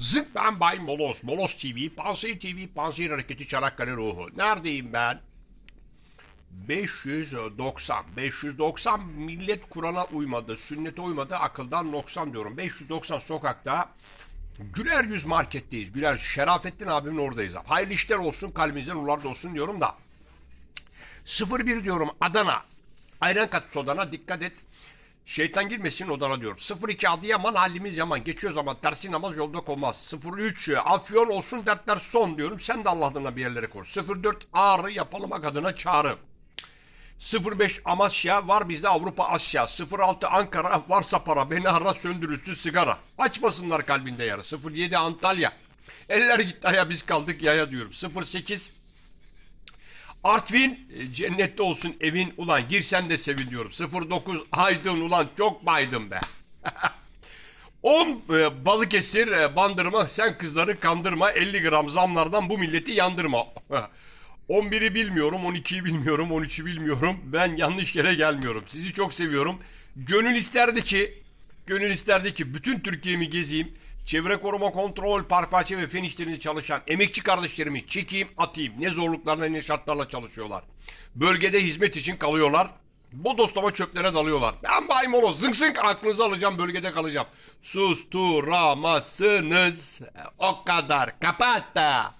Zık ben Bay Molos, Molos TV, Pansiy TV, Pansiy Hareketi Çanakkale Ruhu. Neredeyim ben? 590, 590 millet Kur'an'a uymadı, sünnete uymadı, akıldan noksan diyorum. 590 sokakta Güler Yüz Market'teyiz. Güler Şerafettin abimin oradayız. abi. Hayırlı işler olsun, kalbinizden ular olsun diyorum da. 01 diyorum Adana. Ayran kat sodana dikkat et. Şeytan girmesin odana diyorum. 02 Adıyaman halimiz yaman. Geçiyor zaman tersi namaz yolda olmaz. 03 Afyon olsun dertler son diyorum. Sen de Allah'ına bir yerlere koy. 04 Ağrı yapalım adına çağrı. 05 Amasya var bizde Avrupa Asya. 06 Ankara varsa para beni ara söndürürsün sigara. Açmasınlar kalbinde yarı. 07 Antalya. Eller gitti aya biz kaldık yaya diyorum. 08 Artvin e, cennette olsun evin ulan girsen de sevin diyorum. 09 Aydın ulan çok baydım be. 10 e, Balıkesir e, bandırma sen kızları kandırma 50 gram zamlardan bu milleti yandırma. 11'i bilmiyorum 12'yi bilmiyorum 13'ü bilmiyorum ben yanlış yere gelmiyorum sizi çok seviyorum. Gönül isterdi ki gönül isterdi ki bütün Türkiye'mi gezeyim. Çevre koruma kontrol, park bahçe ve fen işlerinde çalışan emekçi kardeşlerimi çekeyim atayım. Ne zorluklarla ne şartlarla çalışıyorlar. Bölgede hizmet için kalıyorlar. Bu dostlama çöplere dalıyorlar. Ben Bay Moloz zınk zınk aklınızı alacağım bölgede kalacağım. Susturamazsınız. O kadar. Kapat da.